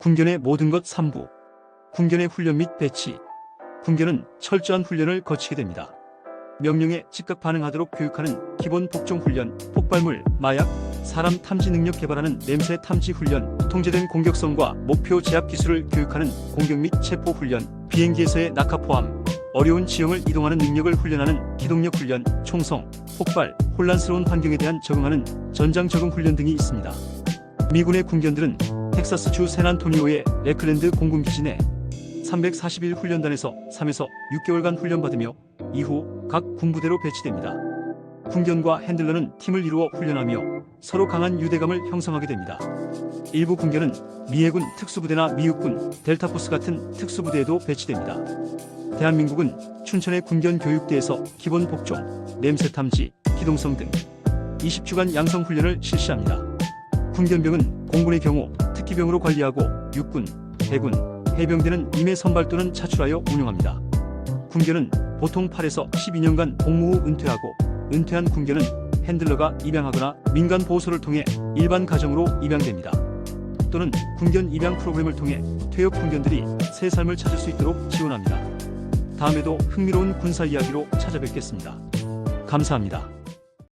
군견의 모든 것 3부. 군견의 훈련 및 배치. 군견은 철저한 훈련을 거치게 됩니다. 명령에 즉각 반응하도록 교육하는 기본 복종 훈련, 폭발물, 마약, 사람 탐지 능력 개발하는 냄새 탐지 훈련, 통제된 공격성과 목표 제압 기술을 교육하는 공격 및 체포 훈련, 비행기에서의 낙하 포함, 어려운 지형을 이동하는 능력을 훈련하는 기동력 훈련, 총성, 폭발, 혼란스러운 환경에 대한 적응하는 전장 적응 훈련 등이 있습니다. 미군의 군견들은 텍사스주 샌안토니오의 레클랜드 공군기지 내 341 훈련단에서 3에서 6개월간 훈련받으며 이후 각 군부대로 배치됩니다. 군견과 핸들러는 팀을 이루어 훈련하며 서로 강한 유대감을 형성하게 됩니다. 일부 군견은 미해군 특수부대나 미육군, 델타포스 같은 특수부대에도 배치됩니다. 대한민국은 춘천의 군견 교육대에서 기본 복종, 냄새 탐지, 기동성 등 20주간 양성 훈련을 실시합니다. 군견병은 공군의 경우 특기병으로 관리하고 육군, 해군, 해병대는 임해 선발 또는 차출하여 운영합니다. 군견은 보통 8에서 12년간 복무 후 은퇴하고 은퇴한 군견은 핸들러가 입양하거나 민간 보호소를 통해 일반 가정으로 입양됩니다. 또는 군견 입양 프로그램을 통해 퇴역 군견들이 새 삶을 찾을 수 있도록 지원합니다. 다음에도 흥미로운 군사 이야기로 찾아뵙겠습니다. 감사합니다.